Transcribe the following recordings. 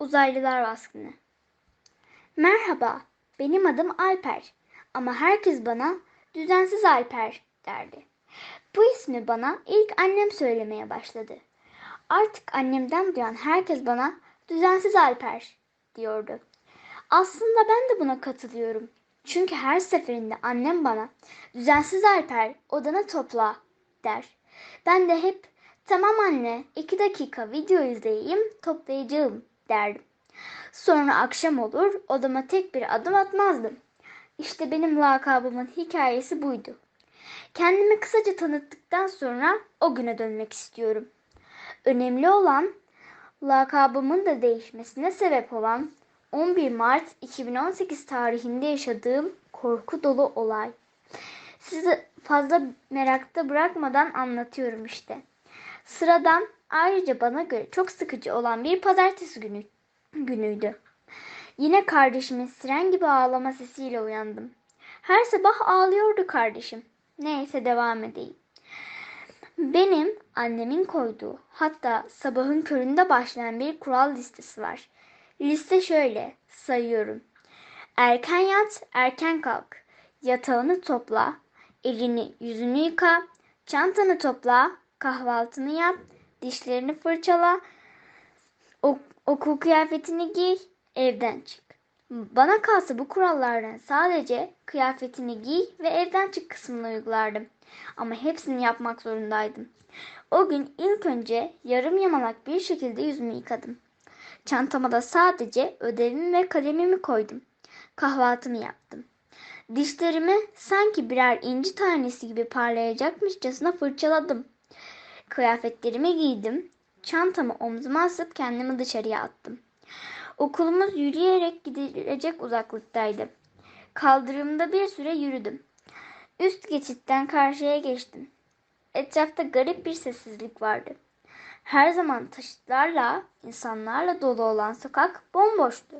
Uzaylılar Baskını Merhaba, benim adım Alper ama herkes bana düzensiz Alper derdi. Bu ismi bana ilk annem söylemeye başladı. Artık annemden duyan herkes bana düzensiz Alper diyordu. Aslında ben de buna katılıyorum. Çünkü her seferinde annem bana düzensiz Alper odana topla der. Ben de hep tamam anne iki dakika video izleyeyim toplayacağım derdim. Sonra akşam olur odama tek bir adım atmazdım. İşte benim lakabımın hikayesi buydu. Kendimi kısaca tanıttıktan sonra o güne dönmek istiyorum. Önemli olan lakabımın da değişmesine sebep olan 11 Mart 2018 tarihinde yaşadığım korku dolu olay. Sizi fazla merakta bırakmadan anlatıyorum işte. Sıradan ayrıca bana göre çok sıkıcı olan bir pazartesi günü günüydü. Yine kardeşimin siren gibi ağlama sesiyle uyandım. Her sabah ağlıyordu kardeşim. Neyse devam edeyim. Benim annemin koyduğu hatta sabahın köründe başlayan bir kural listesi var. Liste şöyle sayıyorum. Erken yat, erken kalk. Yatağını topla, elini yüzünü yıka, çantanı topla, kahvaltını yap, dişlerini fırçala, ok okul kıyafetini giy, evden çık. Bana kalsa bu kurallardan sadece kıyafetini giy ve evden çık kısmını uygulardım. Ama hepsini yapmak zorundaydım. O gün ilk önce yarım yamalak bir şekilde yüzümü yıkadım. Çantama da sadece ödevimi ve kalemimi koydum. Kahvaltımı yaptım. Dişlerimi sanki birer inci tanesi gibi parlayacakmışçasına fırçaladım. Kıyafetlerimi giydim. Çantamı omzuma asıp kendimi dışarıya attım. Okulumuz yürüyerek gidilecek uzaklıktaydı. Kaldırımda bir süre yürüdüm. Üst geçitten karşıya geçtim. Etrafta garip bir sessizlik vardı. Her zaman taşıtlarla, insanlarla dolu olan sokak bomboştu.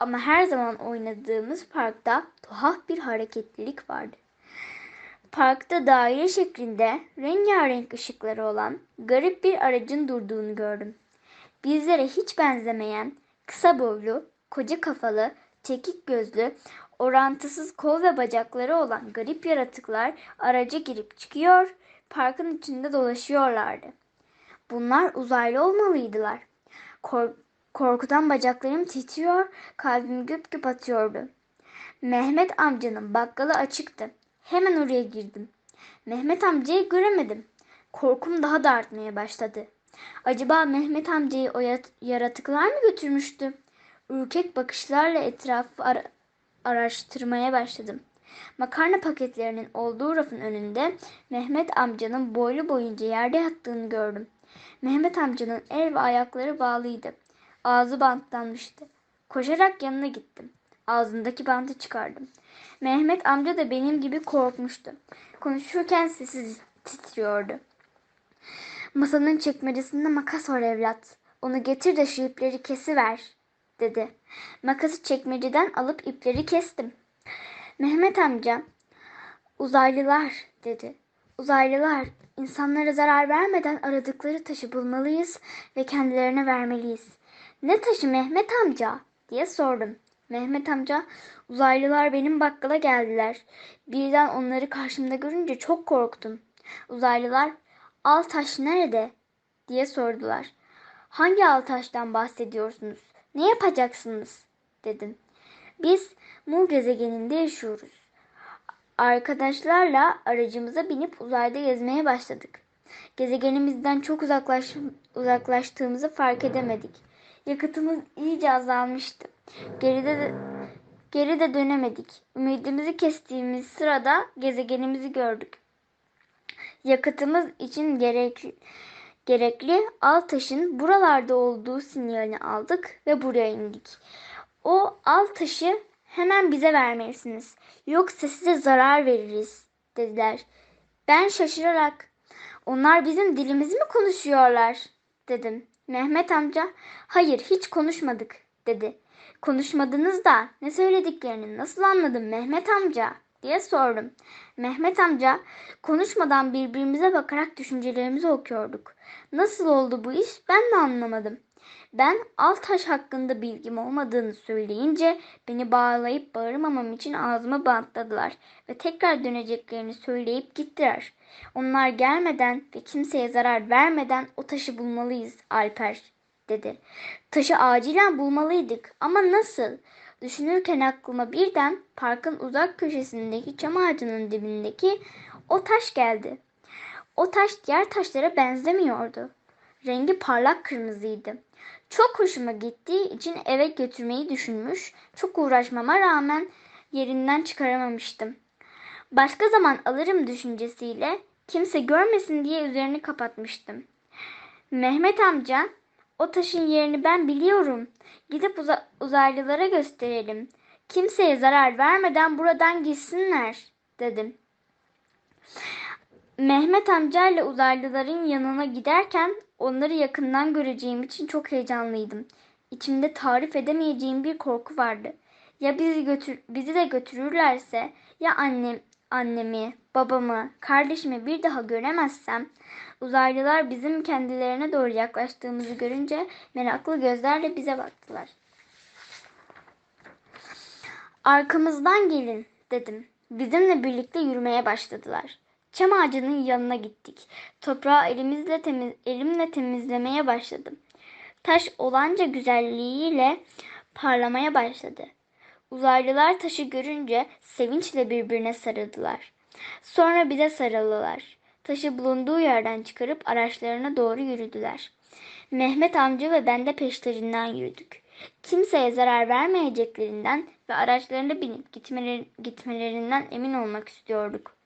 Ama her zaman oynadığımız parkta tuhaf bir hareketlilik vardı. Parkta daire şeklinde rengarenk ışıkları olan garip bir aracın durduğunu gördüm. Bizlere hiç benzemeyen, kısa boylu, koca kafalı, çekik gözlü, orantısız kol ve bacakları olan garip yaratıklar araca girip çıkıyor, parkın içinde dolaşıyorlardı. Bunlar uzaylı olmalıydılar. Kork korkudan bacaklarım titriyor, kalbim güp güp atıyordu. Mehmet amcanın bakkalı açıktı. Hemen oraya girdim. Mehmet amcayı göremedim. Korkum daha da artmaya başladı. Acaba Mehmet amcayı o yaratıklar mı götürmüştü? Ürkek bakışlarla etrafı ara araştırmaya başladım. Makarna paketlerinin olduğu rafın önünde Mehmet amcanın boylu boyunca yerde yattığını gördüm. Mehmet amcanın el ve ayakları bağlıydı. Ağzı bantlanmıştı. Koşarak yanına gittim. Ağzındaki bantı çıkardım. Mehmet amca da benim gibi korkmuştu. Konuşurken sesi titriyordu. Masanın çekmecesinde makas var evlat. Onu getir de şu ipleri kesiver dedi. Makası çekmeceden alıp ipleri kestim. Mehmet amca uzaylılar dedi. Uzaylılar insanlara zarar vermeden aradıkları taşı bulmalıyız ve kendilerine vermeliyiz. Ne taşı Mehmet amca diye sordum. Mehmet amca uzaylılar benim bakkala geldiler. Birden onları karşımda görünce çok korktum. Uzaylılar al taş nerede diye sordular. Hangi al taştan bahsediyorsunuz? Ne yapacaksınız? dedim. Biz Mu gezegeninde yaşıyoruz. Arkadaşlarla aracımıza binip uzayda gezmeye başladık. Gezegenimizden çok uzaklaş, uzaklaştığımızı fark edemedik. Yakıtımız iyice azalmıştı. Geride de, geri de dönemedik. Ümidimizi kestiğimiz sırada gezegenimizi gördük. Yakıtımız için gerekli, gerekli al taşın buralarda olduğu sinyalini aldık ve buraya indik. O al taşı hemen bize vermelisiniz. Yoksa size zarar veririz dediler. Ben şaşırarak onlar bizim dilimizi mi konuşuyorlar dedim. Mehmet amca hayır hiç konuşmadık dedi. Konuşmadınız da ne söylediklerini nasıl anladın Mehmet amca diye sordum. Mehmet amca konuşmadan birbirimize bakarak düşüncelerimizi okuyorduk. Nasıl oldu bu iş ben de anlamadım. Ben Altaş hakkında bilgim olmadığını söyleyince beni bağlayıp bağırmamam için ağzımı bantladılar ve tekrar döneceklerini söyleyip gittiler. Onlar gelmeden ve kimseye zarar vermeden o taşı bulmalıyız Alper dedi. Taşı acilen bulmalıydık ama nasıl? Düşünürken aklıma birden parkın uzak köşesindeki çam ağacının dibindeki o taş geldi. O taş diğer taşlara benzemiyordu. Rengi parlak kırmızıydı. Çok hoşuma gittiği için eve götürmeyi düşünmüş, çok uğraşmama rağmen yerinden çıkaramamıştım. Başka zaman alırım düşüncesiyle kimse görmesin diye üzerini kapatmıştım. Mehmet amca, o taşın yerini ben biliyorum. Gidip uza- uzaylılara gösterelim. Kimseye zarar vermeden buradan gitsinler, dedim. Mehmet amcayla uzaylıların yanına giderken onları yakından göreceğim için çok heyecanlıydım. İçimde tarif edemeyeceğim bir korku vardı. Ya bizi götür bizi de götürürlerse ya annem annemi, babamı, kardeşimi bir daha göremezsem uzaylılar bizim kendilerine doğru yaklaştığımızı görünce meraklı gözlerle bize baktılar. Arkamızdan gelin dedim. Bizimle birlikte yürümeye başladılar. Çam ağacının yanına gittik. Toprağı elimizle temiz, elimle temizlemeye başladım. Taş olanca güzelliğiyle parlamaya başladı. Uzaylılar taşı görünce sevinçle birbirine sarıldılar. Sonra bize sarıldılar. Taşı bulunduğu yerden çıkarıp araçlarına doğru yürüdüler. Mehmet amca ve ben de peşlerinden yürüdük. Kimseye zarar vermeyeceklerinden ve araçlarına binip gitmeleri, gitmelerinden emin olmak istiyorduk.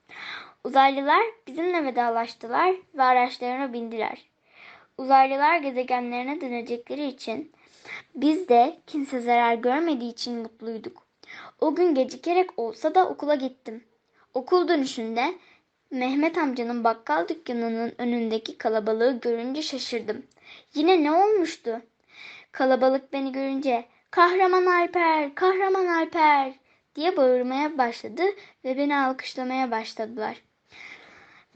Uzaylılar bizimle vedalaştılar ve araçlarına bindiler. Uzaylılar gezegenlerine dönecekleri için biz de kimse zarar görmediği için mutluyduk. O gün gecikerek olsa da okula gittim. Okul dönüşünde Mehmet amcanın bakkal dükkanının önündeki kalabalığı görünce şaşırdım. Yine ne olmuştu? Kalabalık beni görünce kahraman Alper, kahraman Alper diye bağırmaya başladı ve beni alkışlamaya başladılar.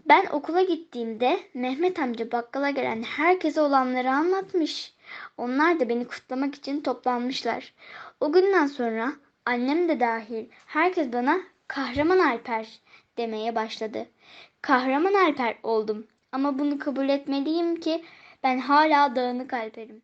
Ben okula gittiğimde Mehmet amca bakkala gelen herkese olanları anlatmış. Onlar da beni kutlamak için toplanmışlar. O günden sonra annem de dahil herkes bana kahraman Alper demeye başladı. Kahraman Alper oldum ama bunu kabul etmeliyim ki ben hala dağınık Alper'im.